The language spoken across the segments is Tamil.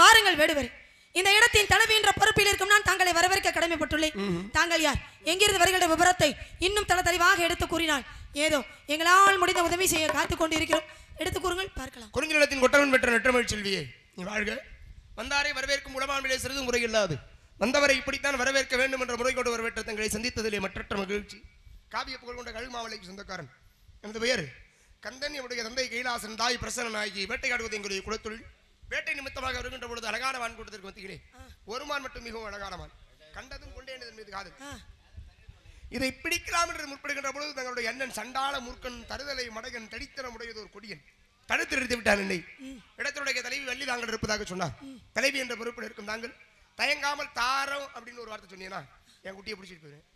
வாருங்கள் வேடுவர். இந்த இடத்தின் தலைவி என்ற பொறுப்பில் இருக்கும் நான் தாங்களை வரவேற்க கடமைப்பட்டுள்ளேன். தாங்கள் யார்? எங்கிருந்து வருகின்ற விவரத்தை இன்னும் தல தெளிவாக எடுத்து கூறினாள் ஏதோ எங்களால் முடிந்த உதவி செய்ய காத்துக் கொண்டிருக்கிறோம். எடுத்து கூறுங்கள் பார்க்கலாம். குறிஞ்சிலத்தின் கொட்டவன் பெற்ற நெற்றமிழ் செல்வியே நீ வாழ்க. வந்தாரை வரவேற்கும் உளமான்களே சிறிது முறையில்லாது. வந்தவரை இப்படித்தான் வரவேற்க வேண்டும் என்ற முறை கொண்டு வரவேற்ற தங்களை சந்தித்ததிலே மற்றற்ற மகிழ்ச்சி. காவிய புகழ் கொண்ட கழுமாவளைக்கு சொந்தக்காரன். எனது பெயர் கந்தன் என்னுடைய தந்தை கைலாசன் தாய் பிரசன்ன நாயகி வேட்டையாடுவது எங்களுடைய குலத்தொழில். வேட்டை நிமித்தமாக வருகின்ற பொழுது அழகான வான் கூட்டத்திற்கு மத்தியிலே ஒருமான் மட்டும் மிகவும் அழகான வான் கண்டதும் கொண்டேனதன் மீது காதல். இதை பிடிக்கலாம் என்று முற்படுகின்ற பொழுது தங்களுடைய அண்ணன் சண்டாள மூர்க்கன் தருதலை மடகன் தடித்தனம் உடையது ஒரு கொடியன். தடுத்து நிறுத்தி விட்டான் என்னை. இடத்தினுடைய தலைவி வள்ளி தாங்கள் இருப்பதாக சொன்னார். தலைவி என்ற பொறுப்பில் இருக்கும் தாங்கள். தயங்காமல் தாரம் அப்படின்னு ஒரு வார்த்தை சொன்னீங்கன்னா என் குட்டியை பிடிச்சிட்டு போயிடுவேன்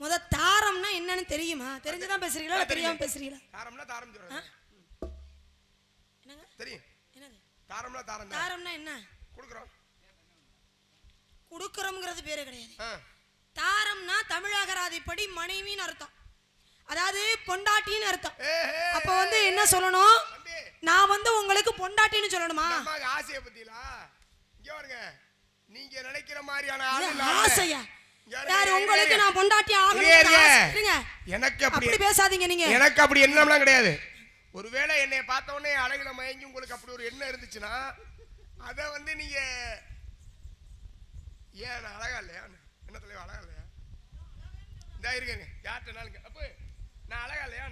முத தாரம்னா என்னன்னு தெரியுமா? தெரிஞ்சுதான் பேசுறீங்களா? தெரியாம பேசுறீங்களா? தாரம்னா தாரம் சொல்றேன் என்னங்க? தெரியும். என்னது? தாரம்னா தாரம் தாரம்னா என்ன? கொடுக்குறோம். குடுக்கறோம்ங்கிறது பேரு கிடையாது. தாரம்னா தமிழகராதிப்படி மனைவின்னு அர்த்தம். அதாவது பொண்டாட்டின்னு அர்த்தம். அப்ப வந்து என்ன சொல்லணும்? நான் வந்து உங்களுக்கு பொண்டாட்டின்னு சொல்லணுமா? ஆசையை பத்திலா? இங்க பாருங்க. நீங்க நினைக்கிற மாதிரியான. ஆசையா? யாரு உங்களுக்கு. நான் பொண்டாட்டி. ஆகணும் எனக்கு அப்படி பேசாதீங்க நீங்க. எனக்கு அப்படி எண்ணம்லாம் கிடையாது. ஒருவேளை என்னை பார்த்த உடனே அழகுல மயங்கி உங்களுக்கு அப்படி ஒரு எண்ணம் இருந்துச்சுன்னா அத வந்து நீங்க ஏன் அழகா இல்லையா? என்ன தலைவா அழகா இல்லையா? இந்த இருக்கேங்க யார்கிட்டனாலும் அப்ப நான் அழகா இல்லையா?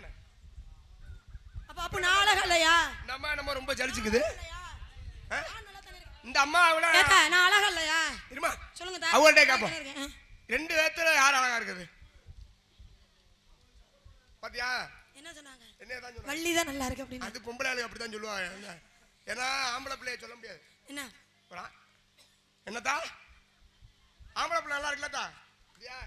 அப்ப அப்ப நான் அழகா இல்லையா? இந்த அம்மா நம்ம ரொம்ப ஜலிச்சுக்குது. இந்த அம்மா ஏக்கா, நான் அழகா இல்லையா? இருமா சொல்லுங்க. அவங்கள்ட்ட கேட்போம். ரெண்டு பேர்த்துல யார் அழகா இருக்குது? பாத்தியா? என்ன சொன்னாங்க? என்ன தான் சொல்லுவாங்க வள்ளி தான் நல்லா இருக்கு அப்படின்னு. அது பொம்பளை ஆளுங்க அப்படிதான் சொல்லுவாங்க. என்ன? ஏன்னா ஆம்பளை பிள்ளைய சொல்ல முடியாது. என்ன? ஆம்பளை பிள்ளை நல்லா இருக்குல்லத்தா? அப்படியா?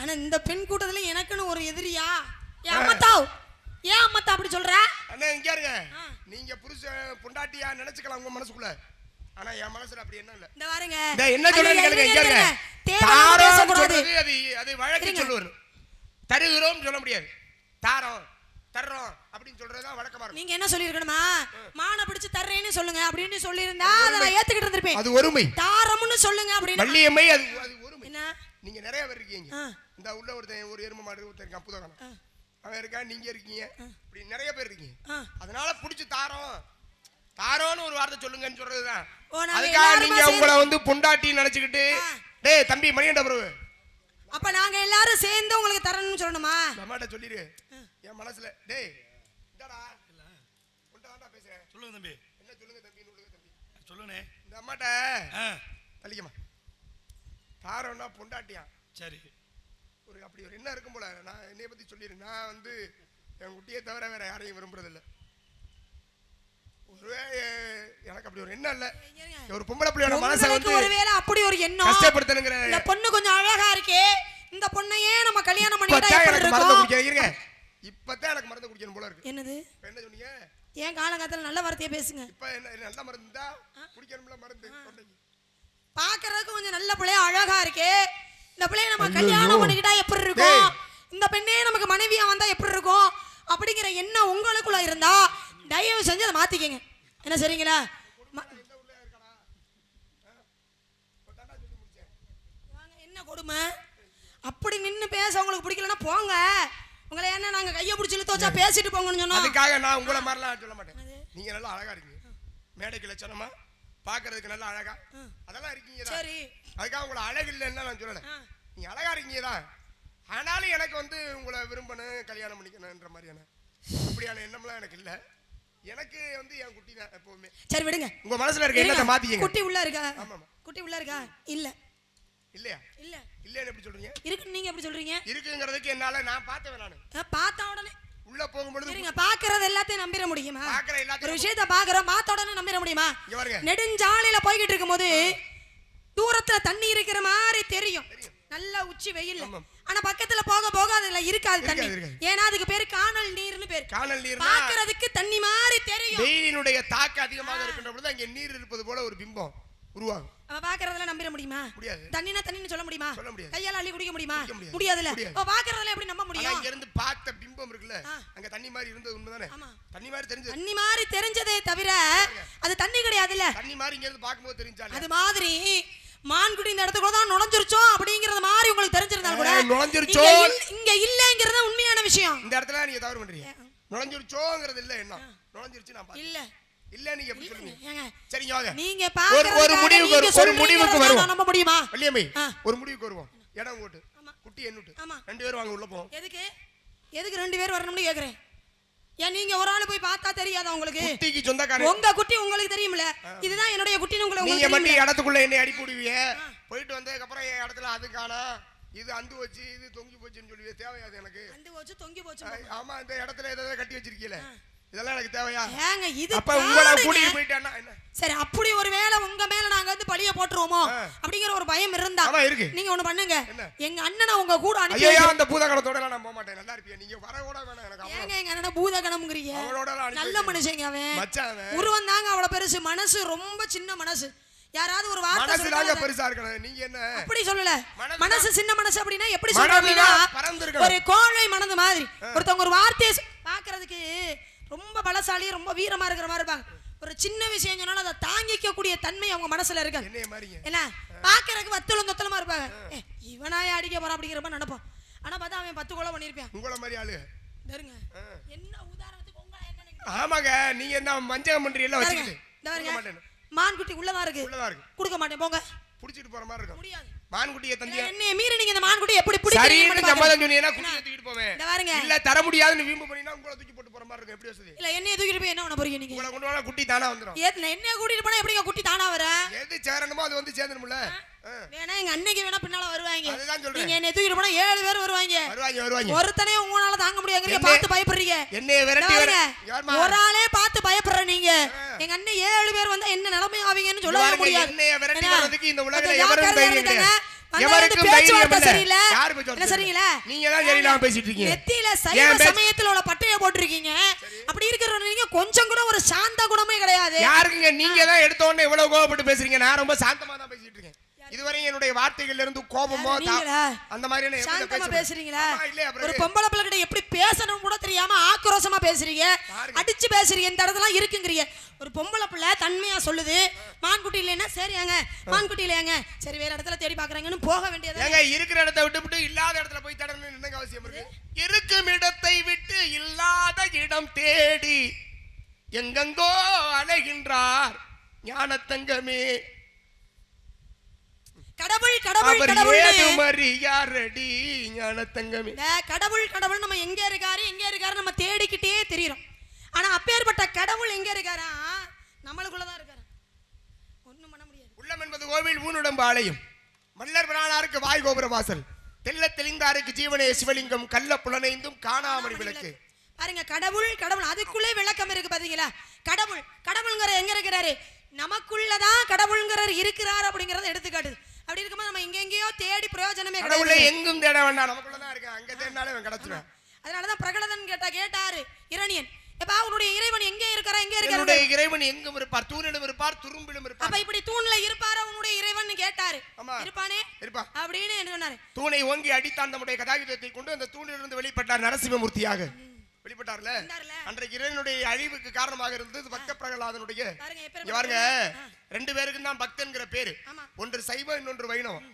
ஆனா இந்த பெண் கூட்டத்துல எனக்குன்னு ஒரு எதிரியா? அம்மத்தா ஏன் அம்மத்தா அப்படி சொல்ற? அண்ணே இங்க இருங்க. நீங்க புருஷன் பொண்டாட்டியா நினைச்சுக்கலாம் உங்க மனசுக்குள்ள. ஆனா என் மனசுல அப்படி என்ன இல்ல. இந்த பாருங்க என்ன கேளுங்க இங்க இருங்க, சொல்றது அது அது வழக்கு. சொல்லுவாரு. தருகிறோம் சொல்ல முடியாது. தாரம் தர்றோம் அப்படின்னு சொல்றதுதான் வழக்கமா நீங்க என்ன சொல்லிருக்கணுமா மான பிடிச்சு தர்றேன்னு சொல்லுங்க அப்படின்னு சொல்லியிருந்தா அதை நான் ஏத்துக்கிட்டு இருந்திருப்பேன். அது ஒருமை. தாரம்னு சொல்லுங்க அப்படின்னு. வள்ளியம்மை அது அது ஒருமை. என்ன? நீங்க நிறைய பேர் இருக்கீங்க. இந்த உள்ள ஒருத்தன் ஒரு எருமை மாடு ஒருத்தன் இருக்கான் புதகனம் ஆ. அவன் இருக்கான் நீங்க இருக்கீங்க. இப்படி நிறைய பேர் இருக்கீங்க. அதனால புடிச்சு தாரோம். தாரோன்னு ஒரு வார்த்தை சொல்லுங்கன்னு சொல்றதுதான். அதுக்காக நீங்க உங்களை வந்து பொண்டாட்டி நினைச்சுக்கிட்டு. டேய் தம்பி மணியண்ட பிரபு அப்ப நாங்க எல்லாரும் சேர்ந்து உங்களுக்கு தரணும்னு சொல்லணுமா? அம்மாட்ட சொல்லிடு என் மனசுல. டேய் இந்தாடா. உன்கிட்ட பேசுறேன். சொல்லுங்க தம்பி. என்ன சொல்லுங்க தம்பி சொல்லுங்க தம்பி? சொல்லுண்ணே. இந்த அம்மாட்ட ஆ. தள்ளிக்கமா தாரோன்னா பொண்டாட்டியா? சரி. ஒரு அப்படி ஒரு என்ன இருக்கும் போல. நான் என்னைய பத்தி சொல்லிடுறேன் நான் வந்து என் குட்டியை தவிர வேற யாரையும் விரும்புறது இல்ல ஒருவேளை எனக்கு அப்படி ஒரு எண்ணம் இல்ல. ஒரு பொம்பளை பிள்ளையோட மனசை வந்து ஒருவேளை அப்படி ஒரு எண்ணம். கஷ்டப்படுத்தணுங்கிற இந்த பொண்ணு கொஞ்சம் அழகா இருக்கே. இந்த பொண்ணையே நம்ம கல்யாணம் எனக்கு மருந்து குடிக்க இருங்க. இப்பதான் எனக்கு மருந்து குடிக்கணும் போல இருக்கு. என்னது? என்ன சொன்னீங்க? ஏன் காலங்காலத்துல நல்ல வார்த்தையை பேசுங்க. இப்ப என்ன நல்ல மருந்து இருந்தா குடிக்கணும்ல மருந்து. பாக்குறதுக்கு கொஞ்சம் நல்ல பிள்ளைய அழகா இருக்கே. இந்த பிள்ளைய நம்ம கல்யாணம் பண்ணிக்கிட்டா எப்படி இருக்கும். இந்த பெண்ணே நமக்கு மனைவியா வந்தா எப்படி இருக்கும்? அப்படிங்கிற எண்ணம் உங்களுக்குள்ள இருந்தா தயவு செஞ்சு அதை மாத்திக்கங்க. என்ன சரிங்களா ம- வாங்க, என்ன கொடுமை அப்படி நின்னு பேச உங்களுக்கு பிடிக்கலன்னா போங்க. உங்களை என்ன நாங்க கையை பிடிச்சி இழுத்து வச்சா பேசிட்டு போங்கன்னு சொன்னோம். அதுக்காக நான் உங்களை மாதிரிலாம் சொல்ல மாட்டேன். நீங்க நல்லா அழகா இருக்கீங்க. மேடைக்கு லட்சணமா பாக்குறதுக்கு நல்லா அழகா. அதெல்லாம் இருக்கீங்க. சரி. அதுக்காக உங்களை அழகு இல்லைன்னு நான் சொல்லல. நீங்க அழகா இருக்கீங்க தான். ஆனாலும் எனக்கு வந்து உங்களை விரும்பணும் கல்யாணம் பண்ணிக்கணும்ன்ற மாதிரியான அப்படியான எண்ணம்லாம் எனக்கு இல்ல. எனக்கு வந்து என் குட்டி தான் எப்பவுமே. சரி விடுங்க. உங்க மனசுல இருக்க எண்ணத்தை. மாத்திக்கங்க. குட்டி உள்ள இருக்கா? ஆமாமா. குட்டி உள்ள இருக்கா? இல்ல. இல்லையா? இல்ல. இல்லைன்னு எப்படி சொல்றீங்க? இருக்குன்னு நீங்க எப்படி சொல்றீங்க? இருக்குங்கிறதுக்கு என்னால நான் பார்த்தவன் நானு பார்த்த உடனே. உள்ள போகும்பொழுது இருங்க பாக்குறது எல்லாத்தையும் நம்பிட முடியுமா? பாக்குற ஒரு எல்லாத்தையும் விஷயத்த பாக்குறோம் பார்த்த உடனே நம்பிட முடியுமா? இங்க பாருங்க. நெடுஞ்சாலையில போய்கிட்டு இருக்கும்போது தூரத்துல தண்ணி இருக்கிற மாதிரி தெரியும். நல்ல உச்சி வெயில். ஆனா பக்கத்துல போக போக அதுல இருக்காது தண்ணி. ஏன்னா அதுக்கு பேரு காணல் நீர்னு பேரு. காணல் நீர்னா பாக்குறதுக்கு தண்ணி மாதிரி தெரியும். வெயிலினுடைய தாக்கம் அதிகமாக இருக்கின்ற பொழுது அங்கே நீர் இருப்பது போல ஒரு பிம்பம். உருவாகும். அவ பாக்குறதுல நம்பிட முடியுமா? முடியாது. தண்ணினா தண்ணின்னு சொல்ல முடியுமா? சொல்ல முடியாது. கையால அள்ளி குடிக்க முடியுமா? குடிக்க முடியாது. முடியாதுல்ல. முடியாது. அவ பாக்குறதுல எப்படி நம்ப முடியும்? இங்க இருந்து பார்த்த பிம்பம் இருக்குல்ல. அங்க தண்ணி மாதிரி இருந்தது உண்மைதானே. தண்ணி மாதிரி தெரிஞ்சது. தண்ணி மாதிரி தெரிஞ்சதே தவிர அது தண்ணி கிடையாதுல்ல. தண்ணி மாதிரி இங்க இருந்து பார்க்கும்போது தெரிஞ்சாலே. அது மாதிரி மான்குடி இந்த இடத்துக்குள்ள தான் நுழைஞ்சிருச்சோ அப்படிங்கறது மாதிரி உங்களுக்கு தெரிஞ்சிருந்தா கூட நுழைஞ்சிருச்சோ? இங்க இல்ல- இங்க இல்லங்கிறது உண்மையான விஷயம். இந்த இடத்துல நீங்க தவறு பண்றீங்க. நுழைஞ்சிருச்சோங்கிறது இல்ல என்ன நுழைஞ்சிருச்சு நான் இல்ல. இல்ல நீங்க எப்படி சொல்லுவீங்க ஏங்க. சரிங்க நீங்க ஒரு ஒரு முடிவுக்கு ஒரு- முடிவுக்கு வருவோம் நம்ப முடியுமா? வள்ளியம்மை. ஒரு முடிவுக்கு வருவோம். இடம் ஓட்டு. ஆமா. குட்டி ஆமா. ரெண்டு பேரும் வாங்க உள்ள போவோம். எதுக்கு? எதுக்கு ரெண்டு பேர் வரணும்னு கேக்குறேன்? ஏன் நீங்க ஒரு ஆள் போய் பார்த்தா தெரியாதா உங்களுக்கு? குட்டிக்கு சொந்தக்காரன். உங்க குட்டி உங்களுக்கு தெரியும்ல? இதுதான் என்னுடைய குட்டின்னு உங்களுக்கு நீங்க மட்டும்? இடத்துக்குள்ள என்னை அடிப்பு விடுவீங்க போயிட்டு வந்ததுக்கு அப்புறம் என் இடத்துல அது இது அந்து வச்சு இது தொங்கி போச்சுன்னு சொல்லுவீங்க தேவையாது எனக்கு. அந்து போச்சு தொங்கி போச்சு ஆமா இந்த இடத்துல ஏதாவது கட்டி வச்சிருக்கீல. இதெல்லாம் எனக்கு தேவையா? ஏங்க இது அப்ப உங்களை. கூட்டிட்டு போயிட்டான்னா சரி அப்படி ஒரு வேளை உங்க மேல நாங்க வந்து பழிய போட்டுருவோமோ. அப்படிங்கிற ஒரு பயம் இருந்தா இருக்கு. நீங்க ஒண்ணு பண்ணுங்க? எங்க அண்ணனை உங்க கூட அனுப்பி ஐயோ. அந்த பூதகணத்தோட நான் போக மாட்டேன் நல்லா இருப்பியா? நீங்க வர கூட வேணாம் எனக்கு ஏங்க எங்க அண்ணனை பூதகணம்ங்கிறீங்க? நல்ல மனுஷங்க அவன். உருவம் தாங்க அவ்வளவு பெருசு. மனசு ரொம்ப சின்ன மனசு. யாராவது ஒரு வார்த்தை மனசு தாங்க பெருசா இருக்கணும். நீங்க என்ன? அப்படி சொல்லல. மனசு சின்ன மனசு அப்படின்னா எப்படி பறந்திருக்கணும். ஒரு கோழை மனது மாதிரி. ஒருத்தவங்க ஒரு வார்த்தையை பாக்குறதுக்கு ரொம்ப பலசாலி ரொம்ப வீரமா இருக்கிற மாதிரி இருப்பாங்க. ஒரு சின்ன விஷயம் சொன்னாலும் அதை தாங்கிக்க கூடிய தன்மை அவங்க மனசுல இருக்கு என்ன? பாக்குறதுக்கு வத்தலும் தொத்தலமா இருப்பாங்க. இவனாய அடிக்க போறான் அப்படிங்கிற மாதிரி நினைப்போம் ஆனா பார்த்தா அவன் பத்து கொலை பண்ணிருப்பான் உங்களை மாதிரி ஆளு. தருங்க என்ன உதாரணத்துக்கு உங்களை என்ன? ஆமாங்க நீங்க என்ன மஞ்சள் பாருங்க, வச்சுக்கிட்டு மான்குட்டி உள்ளதா இருக்கு? உள்ளதா இருக்கு. கொடுக்க மாட்டேன் போங்க. புடிச்சிட்டு போற மாதிரி இருக்கும். முடியாது. மான்குட்டியை தந்தியா? என்னைய மீறி நீங்க இந்த மான்குட்டி எப்படி பிடிக்கிறீங்கன்னு சரின்னு பாருங்க. சொன்னீங்கன்னா குட்டியை தூக்கிட்டு போவேன். இந்த பாருங்க. இல்ல தர முடியாதுன்னு வீம்பு பண்ணினா உங்களை தூக்கி போட்டு போற மாதிரி இருக்கும். எப்படி வசதி? இல்ல என்னைய தூக்கிட்டு போய் என்ன பண்ண போறீங்க நீங்க? உங்களை கொண்டு வர குட்டி தானா வந்துடும் ஏத்துல என்னைய கூட்டிட்டு போனா எப்படிங்க குட்டி தானா வர? எது சேரணுமோ அது வந்து சேர்ந்துடும்ல ஆ. வேணா எங்க அன்னைக்கு வேணா பின்னால வருவாங்க. நீங்க என்னைய தூக்கிட்டு போனா ஏழு பேர் வருவாங்க. வருவாங்க வருவாங்க. ஒருத்தனே உங்களால தாங்க முடியாதுங்க என்னை- பார்த்து பயப்படுறீங்க. விரட்டி யாரும்மா? ஒரு ஆளே பார்த்து பயப்படுற நீங்க. எங்க அண்ணன் ஏழு பேர் வந்தா என்ன நிலைமை ஆவீங்கன்னு பாருங்க, முடியாது என்னைய விரட்டி இந்த எவருக்கும் ஜாக்கிரதையா தைரியம். கிடையாது. எவருக்கும் தைரியம் இல்ல. சரியில்லை. சரிங்களா நீங்க தான் சரியில்லாம பேசிட்டு இருக்கீங்க. நெத்தியில ஏன் சைவ பேச்சு- சமயத்துல உள்ள பட்டைய போட்டிருக்கீங்க அப்படி இருக்கிற நீங்க கொஞ்சம் கூட ஒரு சாந்த குணமே கிடையாது யாருக்குங்க நீங்க தான் எடுத்த உடனே இவ்வளவு கோவப்பட்டு பேசுறீங்க நான் ரொம்ப சாந்தமா தான் பேசிட்டு இதுவரையும் என்னுடைய வார்த்தைகள்ல இருந்து கோபமோ? அந்த எப்படி சாந்தமா? பேசுறீங்களா? ஒரு? பொம்பளை பிள்ளை கிட்ட எப்படி பேசணும் கூட தெரியாம ஆக்ரோஷமா பேசுறீங்க. அடிச்சு பேசுறீங்க. இந்த இடத்துல இருக்குங்கிறீங்க. ஒரு பொம்பளை பிள்ளை தன்மையா சொல்லுது. மான்குட்டி இல்லைன்னா சரியாங்க மான்குட்டி இல்லையாங்க சரி வேற இடத்துல தேடி பாக்குறாங்கன்னு போக வேண்டியது இருக்கிற இடத்தை விட்டுவிட்டு இல்லாத இடத்துல போய் தடணும் என்னங்க அவசியம் இருக்கு? இருக்கும் இடத்தை விட்டு இல்லாத இடம் தேடி எங்கெங்கோ அலைகின்றார் ஞானத்தங்கமே. கடவுள் கடவுள் கடவுள் ஏதுமறியாரடி ஞானத்தங்கமே. இந்த கடவுள் கடவுள் நம்ம எங்க இருக்காரு எங்க இருக்காரு நம்ம தேடிக்கிட்டே தெரியுறோம். ஆனா அப்பேற்பட்ட கடவுள் எங்க இருக்காரா? நம்மளுக்குள்ளதான் இருக்காரு. ஒண்ணும் பண்ண முடியாது. உள்ளம் என்பது கோவில் ஊனுடம்பு ஆலயம். மல்லர் பிரானாருக்கு வாய் கோபுர வாசல். தெல்ல தெளிந்தாருக்கு ஜீவனே சிவலிங்கம் கள்ள புலனைந்தும் காணாமணி விளக்கு. பாருங்க கடவுள் கடவுள் அதுக்குள்ளே விளக்கம் இருக்கு பாத்தீங்களா? கடவுள் கடவுள்ங்கிற எங்க இருக்கிறாரு? நமக்குள்ளதான் கடவுள்ங்கிறார் இருக்கிறார் அப்படிங்கறத எடுத்துக்காட்டுது அப்படி இருக்கும்போது நம்ம எங்க எங்கேயோ தேடி பிரயோஜனமே கடவுளை எங்கும் தேட வேண்டாம். நமக்குள்ளதான் இருக்கேன். அங்க தேடினாலே கிடைச்சிருவேன். அதனாலதான் பிரகலதன் கேட்டா கேட்டாரு இரணியன் எப்பா உன்னுடைய இறைவன் எங்க இருக்கிறா எங்க என்னுடைய இறைவன் எங்கும் இருப்பார். தூணிலும் இருப்பார் துரும்பிலும் இருப்பார். அப்ப இப்படி தூண்ல இருப்பாரா உன்னுடைய இறைவன் கேட்டாரு. இருப்பானே? இருப்பா. அப்படின்னு என்ன சொன்னாரு? தூணை ஓங்கி அடித்தான் நம்முடைய கதாயுதத்தை கொண்டு அந்த தூணிலிருந்து வெளிப்பட்டார் நரசிம்மமூர்த்தியாக. வெளிப்பட்டார்ல. அன்றைக்கு இறைவனுடைய அழிவுக்கு காரணமாக இருந்தது பக்த பிரகலாதனுடைய. பாருங்க ரெண்டு பேருக்கும் தான் பக்தன்கிற பேரு. ஒன்று சைவம் இன்னொன்று வைணவம்.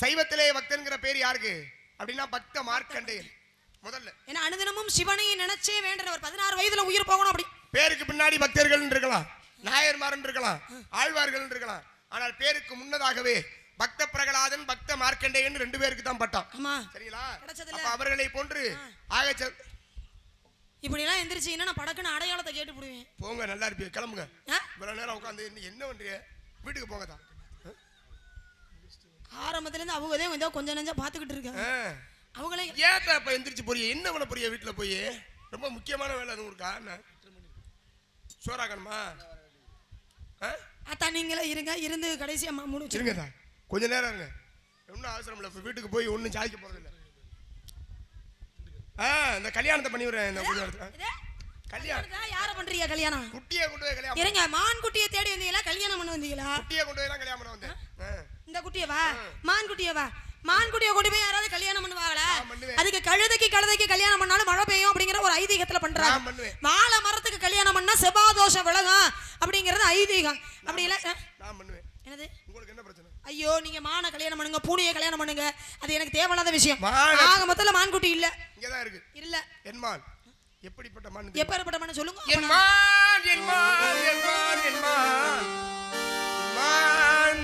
சைவத்திலே பக்தன்கிற பேர் யாருக்கு? அப்படின்னா பக்த மார்க்கண்டேயன் முதல்ல. ஏன்னா அனுதினமும் சிவனையை நினைச்சே வேண்டவர் பதினாறு வயதுல உயிர் போகணும் அப்படி. பேருக்கு பின்னாடி பக்தர்கள் இருக்கலாம் நாயன்மாரன் இருக்கலாம் ஆழ்வார்கள் இருக்கலாம் ஆனால் பேருக்கு முன்னதாகவே பக்த பிரகலாதன் பக்த மார்க்கண்டேயன் ரெண்டு பேருக்கு தான் பட்டான் ஆமா. சரிங்களா? அவர்களை போன்று ஆக இப்படி எல்லாம் எந்திரிச்சீங்கன்னா நான் படக்குன்னு அடையாளத்தை கேட்டு போடுவேன் போங்க நல்லா இருப்பீங்க. கிளம்புங்க? இவ்வளவு நேரம் உட்காந்து என்ன பண்றீங்க? வீட்டுக்கு போங்க தான் ஆரம்பத்துல இருந்து அவங்க தான் கொஞ்சம் கொஞ்சம் நெஞ்சா பாத்துக்கிட்டு இருக்காங்க. அவங்களே ஏன் தான் இப்ப எந்திரிச்சு போறீங்க என்ன பண்ண போறீங்க வீட்டுல போய்? ரொம்ப முக்கியமான வேலை அது இருக்கா என்ன? சோறாக்கணுமா? அத்தா நீங்களே இருங்க. இருந்து கடைசியா அம்மா முடிச்சு தான் கொஞ்ச நேரம் இருங்க. ஒன்றும் அவசரம் இல்லை. இப்போ வீட்டுக்கு போய் ஒன்றும் சாதிக்க போறது இல்லை. ஆ இந்த கல்யாணத்தை பண்ணி விடுறேன். இந்த கொஞ்ச நேரத்துல கல்யாணம் யார பண்றீங்க கல்யாணம்? குட்டியை கொண்டு போய் கல்யாணம் இருங்க. மான் குட்டியை தேடி வந்தீங்களா? கல்யாணம் பண்ண வந்தீங்களா? குட்டியை கொண்டு போய் தான் கல்யாணம் பண்ண வந்தேன். இந்த குட்டியவா மான் குட்டியவா மான் குட்டியை கொண்டு போய் யாராவது கல்யாணம் பண்ணுவாங்களா. அதுக்கு கழுதைக்கு கழுதைக்கு கல்யாணம் பண்ணாலும் மழை பெய்யும் அப்படிங்கிற ஒரு ஐதீகத்துல பண்றாங்க. வாழை மரத்துக்கு கல்யாணம் பண்ணா செவ்வாதோஷம் விலகும் அப்படிங்கிறது ஐதீகம். அப்படி இல்ல என்னது? உங்களுக்கு என்ன பிரச்சனை? ஐயோ நீங்க மான கல்யாணம் பண்ணுங்க பூனையை கல்யாணம் பண்ணுங்க. அது எனக்கு தேவையில்லாத விஷயம். மான- ஆக மொத்தத்துல மான்குட்டி இல்ல. இங்கதான் இருக்கு. இல்ல. எப்படிப்பட்ட மான் இது? எப்பேற்பட்ட மன சொல்லுங்க. என்மான் என்மான் என்மான் என்மான் என்மான்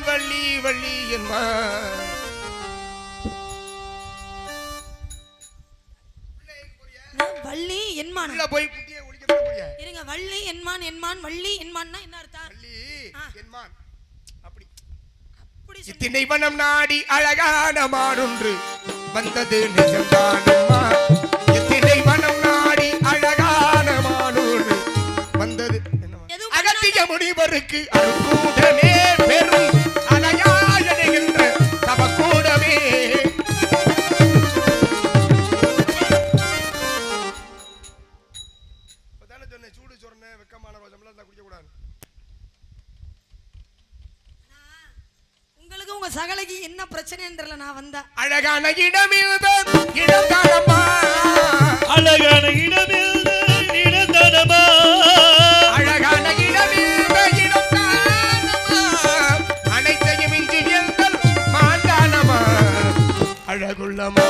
வள்ளி வள்ளி நான் வள்ளி என்மான் உள்ள போய் குட்டியை ஒழிக்க போறியா? இருங்க வள்ளி என்மான் என்மான் வள்ளி என்மான்னா என்ன அர்த்தம்? வள்ளி ஆ. என்மான் அப்படி. அப்படி சொல்லு. இத்தினை வனம் நாடி அழகான மானொன்று வந்தது நிஜம்தானம்மா இத்தினை வனம் நாடி அழகான மானொன்று வந்தது. அகத்திய முனிவருக்கு அருக்கூடமே பெரும். பிரச்சனைன்னு தெரியல நான் வந்தா. அழகான இடமிருந்த இடம் தானம்மா அழகான இடமில்ல இடந்தனமா அழகான அனைத்தையும் இன்றி எங்கள் மாந்தானமா அழகுள்ளமா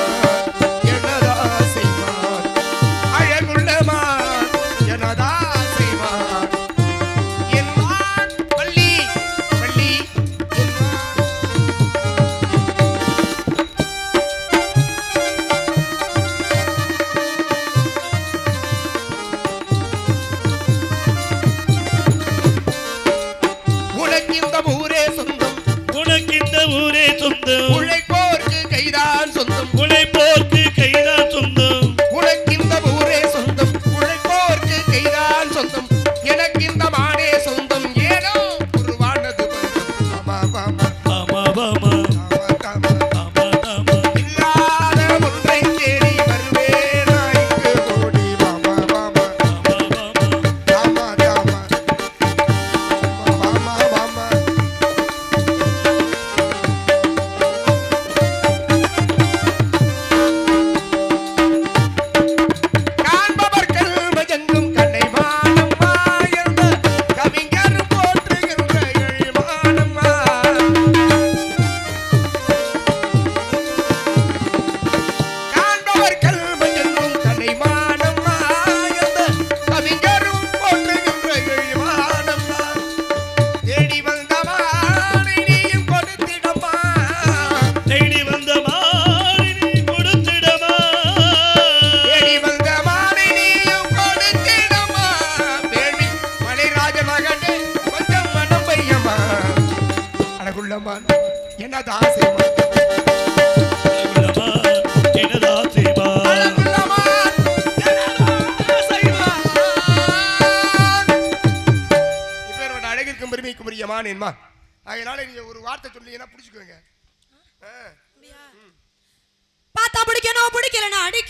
செய்வா அழகுள்ளம்மான், எனது ஆசைம்மான். இப்பேற்பட்ட அழகிற்கும் பெருமைக்கும் அதனால நீங்க ஒரு வார்த்தை சொன்னீங்கன்னா பிடிச்சுக்கோங்க? பார்த்தா பிடிக்கணும் பிடிக்கலன்னா அடிக்கணும்